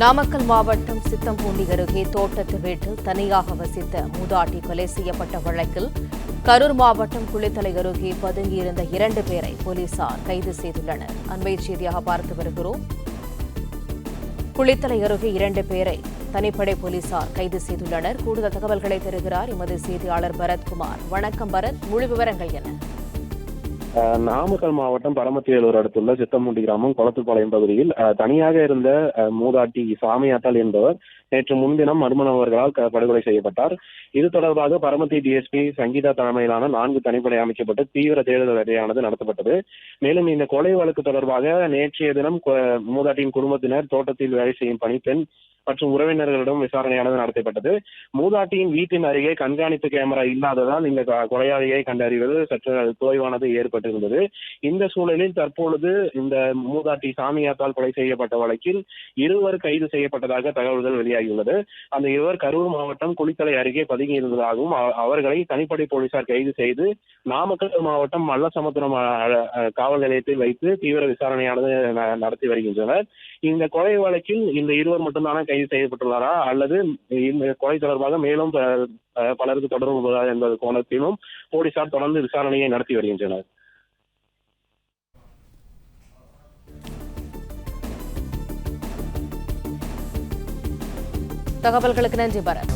நாமக்கல் மாவட்டம் சித்தம்பூண்டி அருகே தோட்டத்து வீட்டில் தனியாக வசித்த மூதாட்டி கொலை செய்யப்பட்ட வழக்கில் கரூர் மாவட்டம் குளித்தலை அருகே பதுங்கியிருந்த இரண்டு பேரை போலீசார் கைது செய்துள்ளனர். அண்மை செய்தியாக பார்த்து வருகிறோம். குளித்தலை அருகே இரண்டு பேரை தனிப்படை போலீசார் கைது செய்துள்ளனர். கூடுதல் தகவல்களை தருகிறார் எமது செய்தியாளர் பரத்குமார். வணக்கம் பரத் முழு விவரங்கள் என்ன? நாமக்கல் மாவட்டம் பரமத்திவேலூர் அடுத்துள்ள சித்தமுண்டி கிராமம் குளத்துப்பாளையம் பகுதியில் தனியாக இருந்த மூதாட்டி சாமியாத்தாள் என்பவர் நேற்று முன்தினம் மர்மநபர்களால் படுகொலை செய்யப்பட்டார். இது தொடர்பாக பரமத்தி டிஎஸ்பி சங்கீதா தலைமையிலான நான்கு தனிப்படை அமைக்கப்பட்டு தீவிர தேடுதல் வேட்டையானது நடத்தப்பட்டது. மேலும் இந்த கொலை வழக்கு தொடர்பாக நேற்றைய தினம் மூதாட்டியின் குடும்பத்தினர் தோட்டத்தில் வேலை செய்யும் பணிப்பெண் மற்றும் உறவினர்களிடம் விசாரணையானது நடத்தப்பட்டது. மூதாட்டியின் வீட்டின் அருகே கண்காணிப்பு கேமரா இல்லாததால் இந்த க- கொலையாளியை கண்டறிவது சற்று தொய்வானது செய்யப்பட்டிருந்தது இந்த சூழலில் தற்பொழுது இந்த மூதாட்டி சாமியாத்தால் கொலை செய்யப்பட்ட வழக்கில் இருவர் கைது செய்யப்பட்டதாக தகவல்கள் வெளியாகியுள்ளது. அந்த இருவர் கரூர் மாவட்டம் குளித்தலை அருகே பதுங்கி இருந்ததாகவும் அவர்களை தனிப்படை போலீசார் கைது செய்து நாமக்கல் மாவட்டம் மல்லசமுத்திரம் காவல் நிலையத்தில் வைத்து தீவிர விசாரணையானது நடத்தி வருகின்றனர். இந்த கொலை வழக்கில் இந்த இருவர் மட்டும்தானே கைது செய்யப்பட்டுள்ளாரா? அல்லது இந்த கொலை தொடர்பாக மேலும் பலருக்கு தொடர்பு என்பது கோணத்திலும் போலீசார் தொடர்ந்து விசாரணையை நடத்தி வருகின்றனர். தகவல்களுக்கு நன்றி பரத்.